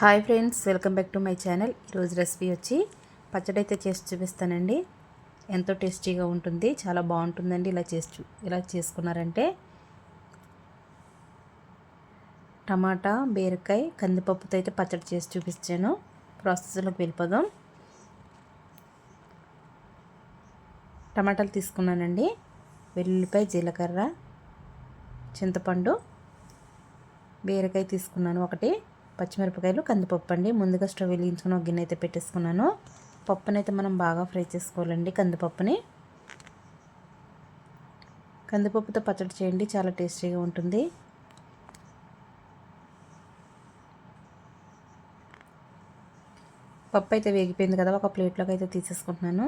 Hi friends welcome back to my channel. ఈరోజు recipe వచ్చి పచ్చడి అయితే చేసి చూపిస్తానండి. ఎంతో టేస్టీగా ఉంటుంది చాలా బాగుంటుందండి ఇలా చేసి ఇలా చేసుకున్నారంటే. టమాటా బీరకాయ కందిపప్పుతో అయితే పచ్చడి చేసి చూపించాను. ప్రాసెస్లోకి వెళ్ళిపోదాం. టమాటాలు తీసుకున్నానండి. వెల్లుల్లిపాయ జీలకర్ర చింతపండు బీరకాయ తీసుకున్నాను ఒకటి. పచ్చిమిరపకాయలు కందిపప్పు అండి. ముందుగా స్టవ్ వెలిగించుకుని ఒక గిన్నె అయితే పెట్టేసుకున్నాను. పప్పునైతే అయితే మనం బాగా ఫ్రై చేసుకోవాలండి కందిపప్పుని. కందిపప్పుతో పచ్చడి చేయండి చాలా టేస్టీగా ఉంటుంది. పప్పు అయితే వేగిపోయింది కదా ఒక ప్లేట్లోకి అయితే తీసేసుకుంటున్నాను.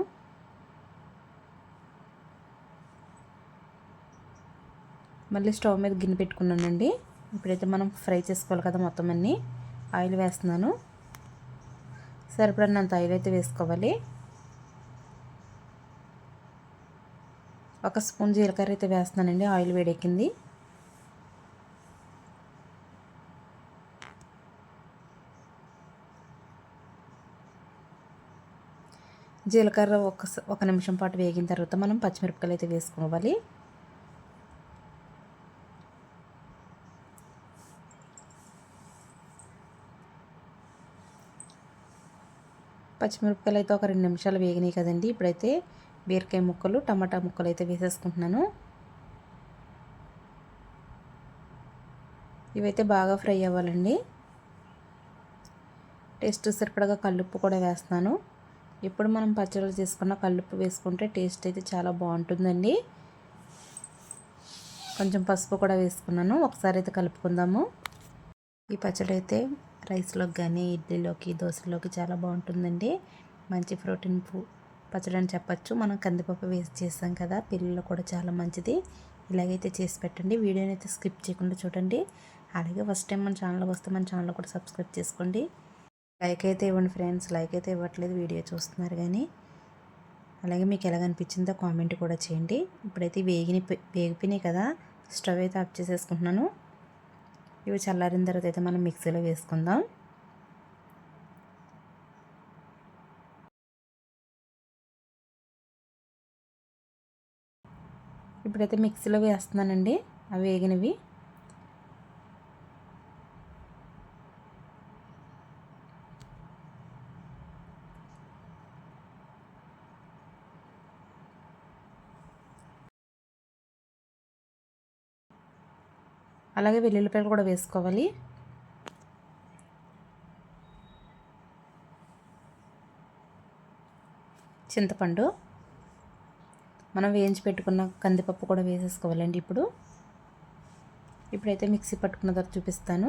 మళ్ళీ స్టవ్ మీద గిన్నె పెట్టుకున్నానండి. ఇప్పుడైతే మనం ఫ్రై చేసుకోవాలి కదా మొత్తం అన్నీ. ఆయిల్ వేస్తున్నాను. సరిపడినంత ఆయిల్ అయితే వేసుకోవాలి. ఒక స్పూన్ జీలకర్ర అయితే వేస్తున్నానండి ఆయిల్ వేడెక్కింది. జీలకర్ర ఒక ఒక నిమిషం పాటు వేగిన తర్వాత మనం పచ్చిమిరపకాయలు అయితే వేసుకోవాలి. పచ్చిమిరపకాయలు అయితే ఒక రెండు నిమిషాలు వేగినాయి కదండి. ఇప్పుడైతే బీరకాయ ముక్కలు టమాటా ముక్కలు అయితే వేసేసుకుంటున్నాను. ఇవైతే బాగా ఫ్రై అవ్వాలండి. టేస్ట్ సరిపడగా కల్లుప్పు కూడా వేస్తున్నాను. ఇప్పుడు మనం పచ్చళ్ళు చేసుకున్న కల్లుప్పు వేసుకుంటే టేస్ట్ అయితే చాలా బాగుంటుందండి. కొంచెం పసుపు కూడా వేసుకున్నాను. ఒకసారి అయితే కలుపుకుందాము. ఈ పచ్చడి అయితే రైస్లోకి కానీ ఇడ్లీలోకి దోశలోకి చాలా బాగుంటుందండి. మంచి ప్రోటీన్ ఫు పచ్చడి అని చెప్పచ్చు. మనం కందిపప్పు వేసి చేస్తాం కదా పిల్లలు కూడా చాలా మంచిది. ఇలాగైతే చేసి పెట్టండి. వీడియోని అయితే స్కిప్ చేయకుండా చూడండి. అలాగే ఫస్ట్ టైం మన ఛానల్కి వస్తే మన ఛానల్ కూడా సబ్స్క్రైబ్ చేసుకోండి. లైక్ అయితే ఇవ్వండి ఫ్రెండ్స్. లైక్ అయితే ఇవ్వట్లేదు. వీడియో చూస్తున్నారు కానీ. అలాగే మీకు ఎలాగ అనిపించిందో కామెంట్ కూడా చేయండి. ఇప్పుడైతే వేగిని వేగిపోయినాయి కదా. స్టవ్ అయితే ఆఫ్ చేసేసుకుంటున్నాను. ఇవి చల్లారిన తర్వాత అయితే మనం మిక్సీలో వేసుకుందాం. ఇప్పుడైతే మిక్సీలో వేస్తున్నానండి. అవి వేగినవి. అలాగే వెల్లుల్లిపాయలు కూడా వేసుకోవాలి. చింతపండు. మనం వేయించి పెట్టుకున్న కందిపప్పు కూడా వేసేసుకోవాలండి ఇప్పుడు. ఇప్పుడైతే మిక్సీ పట్టుకున్న తర్వాత చూపిస్తాను.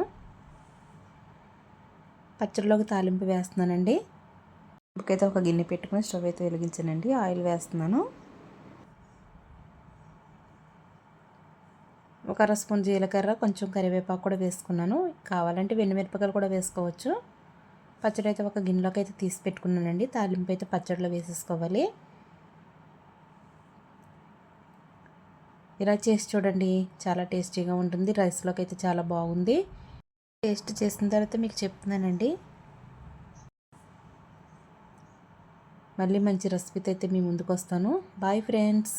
పచ్చడిలోకి తాలింపు వేస్తున్నానండి. ఇప్పుడైతే ఒక గిన్నె పెట్టుకుని స్టవ్ అయితే వెలిగించానండి. ఆయిల్ వేస్తున్నాను. ఒక అర స్పూన్ జీలకర్ర కొంచెం కరివేపాకు కూడా వేసుకున్నాను. కావాలంటే మిరపకాయలు కూడా వేసుకోవచ్చు. పచ్చడి అయితే ఒక గిన్నెలోకి అయితే తీసి పెట్టుకున్నానండి. తాలింపు అయితే పచ్చడిలో వేసేసుకోవాలి. ఇలా చేసి చూడండి. చాలా టేస్టీగా ఉంటుంది. రైస్లోకి అయితే చాలా బాగుంది. టేస్ట్ చేసిన తర్వాత మీకు చెప్తున్నానండి. మళ్ళీ మంచి రెసిపీతో అయితే మీ ముందుకు వస్తాను. Bye friends.